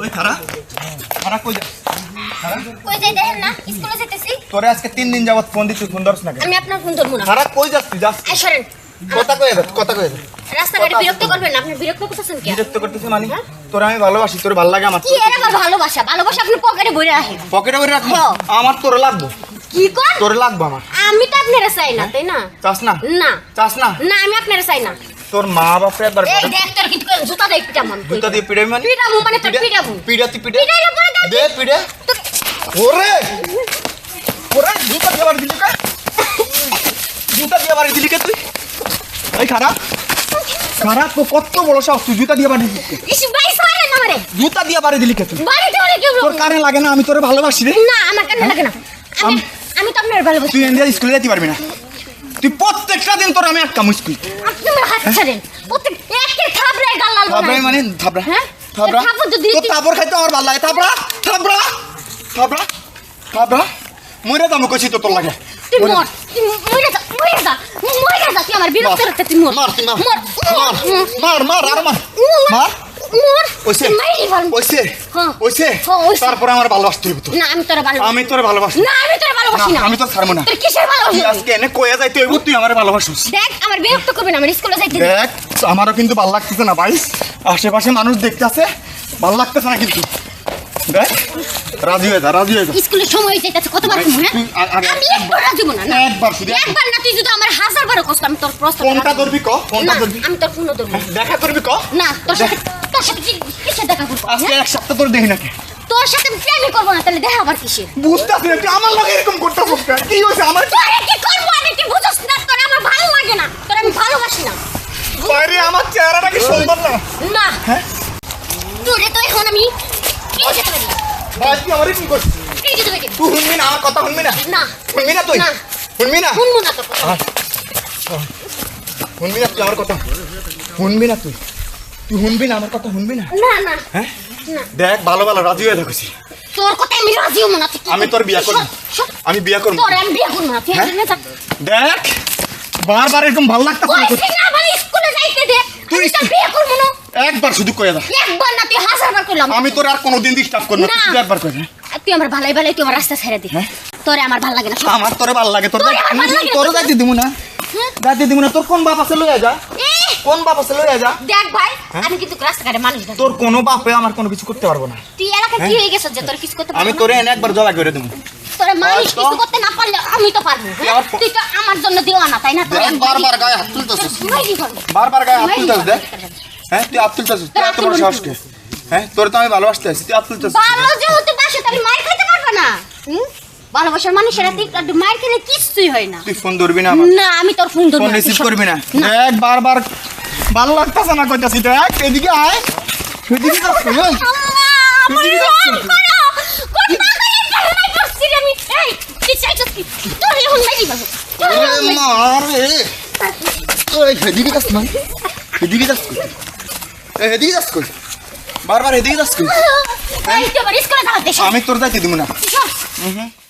ওই খারা খারা কই যা কই যাই দেখেন না স্কুলে যেতেছি। তোরে আজকে তিন দিন যাবত ফোন ফোন ধরছ না আমি আপনার ফোন ধরবো না। খারা কই যাস তুই? যাস। এই সরেন। কথা কই কথা কই রাস্তাঘাটে বিরক্ত করবেন না আপনি বিরক্ত করতেছেন কি? বিরক্ত করতেছিস মানে? তোরে আমি ভালোবাসি তোর ভালো লাগে আমার কি এর আবার ভালোবাসা? ভালোবাসা আপনি পকেটে ভরে রাখেন। পকেটে করে রাখব? হ্যাঁ। আমার তোরে লাগবো? কি কর? তোরে লাগবো আমার? আমি তো আপনারা চাই না তাই না? চাস না? না। চাস না? না আমি আপনারা চাই না। তোর মা বাপে একবার এই দেখ তোর কি জুতা দেখ পিটা মন জুতা দিয়ে পিড়ে মানে? পিটাবো মানে তোর পিড়াতি পিড়ে পিটাইলে পরে দেখ দে পিড়ে ওরে! ওরে জুতা দিয়ে বাড়ি দিলি কে? জুতা দিয়ে বাড়ি দিলি কে তুই? এই খারাপ খারাপ তো কত বড় সাহস তুই জুতা দিয়ে বাড়ি দিলি? ইস ভাই সরেন আমারে। জুতা দিয়ে বাড়ি দিলি কে তুই? বাড়িতে হলে কি তোর কারে লাগে না আমি তোরে ভালোবাসি রে। না আমার কেন লাগে না। আমি আমি তো আপনার ভালোবাসি। তুই ইন্ডিয়া স্কুলে যেতে পারবি না। তুই প্রত্যেকটা দিন তোর আমি আপনি আমার হাত ছাড়েন প্রত্যেক একে থাবড়ায় গাল লাল থাবড়াই মানে থাবড়া হ্যাঁ? থাবড়া এ যদি তোর তুই- খাইতে আমার ভালো লাগে। থাবড়া থাবড়া থাবড়া থাবড়া মরে দাম কইছি তো তোর লাগে। তুই মরে- তুই মরে যা মরে যা মরে যা তুই আমার বিরক্ত। করতে তুই মর। মার মার। মার মার আর মার। মার ওইসে ভালো ওইসে হ্যাঁ। ওইসে। হ্যাঁ, তারপরে আমার ভালোবাসতে হইব তো না আমি তোরা ভালো আমি তোরে ভালোবাসি। না আমি তোরা ভালোবাসি না, আমি তোর ছাড়বো না। তোর কিসের ভালোবাসি? আজকে এনে কয়ে যাইতে হইব তুই আমার ভালোবাসিস। দেখ আমার বিরক্ত করবে না আমার স্কুলে যাইতে দেখ আমারও কিন্তু ভালো লাগতেছে না ভাই। আশেপাশে মানুষ দেখতেছে ভালো লাগতেছে না কিন্তু। দেখ রাজি হয়ে যা রাজি হয়ে যা। স্কুলের সময় যাইতেছে কতবার হ্যাঁ? আমি একবার রাজি হব না। একবার শুধু একবার। না তুই যদি আমার হাজার বার কষ্ট আমি তোর প্রস্তাব কোনটা ধরবি ক? কোনটা না ধরবি? আমি তোর ফোন ধরবো। দেখা করবি ক? না তোর সাথে তোর সাথে কি কিসের দেখা করব আজকে হ্যাঁ? এক সপ্তাহ তোর দেখি নাকি তোর সাথে প্রেমই করব না তাহলে দেখা আবার কিসের? বুঝতেছি না তুই আমার লগে এরকম করতে বসতে কি হয়েছে আমার? তোরে কি করব আমি? তুই বুঝছ না তোর আমার ভালো লাগে না। তোর আমি ভালোবাসি না। বাইরে আমার চেহারাটা কি সুন্দর না? না। হ্যাঁ? তোরে তো এখন আমি এই যেতে পারি ভাই তুই আমার কি করছিস? পারি তুই শুনবি না আমার কথা শুনবি না? না। শুনবি না তুই? না। শুনবি না? শুনব না কথা। শুনবি না তুই আমার কথা? শুনবি না তুই? তুই শুনবি না আমার কথা? শুনবি না? না না। হ্যাঁ? না দেখ ভালো ভালো রাজি হয়ে থাকছি তোর কথা আমি রাজি হব না আমি তোর বিয়া করব। আমি বিয়া করব। তোর আমি বিয়ে করব না হ্যাঁ? দেখ বারবার এরকম ভালো লাগতেছে না কইছি না আমার স্কুলে যাইতে দে তুই তো বিয়ে করব না। একবার শুধু কয়ে দা। একবার না তুই হাজার বার করলাম আমি তোর আর কোনোদিন ডিস্টার্ব করব না। তুই একবার দে। তুই আমার ভালাই ভালাই তুই আমার রাস্তা ছেড়ে দে। হ্যাঁ? তোরে আমার ভালো লাগে না। আমার তোরে ভালো লাগে তোর তোরে ভালো লাগে না। হ্যাঁ? যাইতে দিব না তোর কোন বাপ আছে লইয়া যা। কোন বাপ আছে লইয়া যা? দেখ ভাই হ্যাঁ? আমি কিন্তু রাস্তাঘাটে মানুষ দেখি। তোর কোনো বাপে আমার কোনো কিছু করতে পারব না। তুই এলাকায় কি হয়ে? গেছ যে তোর কিছু করতে হ্যাঁ? আমি তোরে এনে একবার জবা করে দেবো তোর মানুষ কিছু করতে না পারলে আমি তো পারব হ্যাঁ? তুই তো আমার জন্য দেওয়া না তাই না? তোর বারবার গায়ে হাত তুলতেছিস। বারবার গায়ে হাত তুলতেছিস দেখ। হ্যাঁ তুই হাত তুলতেছিস তুই এত বড় সাহস কে? হ্যাঁ তোর তো আমি ভালোবাসতে আছি তুই হাত তুলতেছিস। ভালো যেহেতু বাসে তাহলে মার খেতে পারবে না? হুম? ভালোবাসার মানুষের হাতে একটু মার খেলে কিছুই হয় না। তুই ফোন ধরবি না না আমি তোর ফোন ধরবো না, রিসিভ করবি না। দেখ বারবার ভালো লাগতেছে না কইতাছি দেখ এদিকে আয়। তুই কি করছিস? চাইছিস কি? কই বারবার এদিকে। আমি তোর যাইতে দিব না।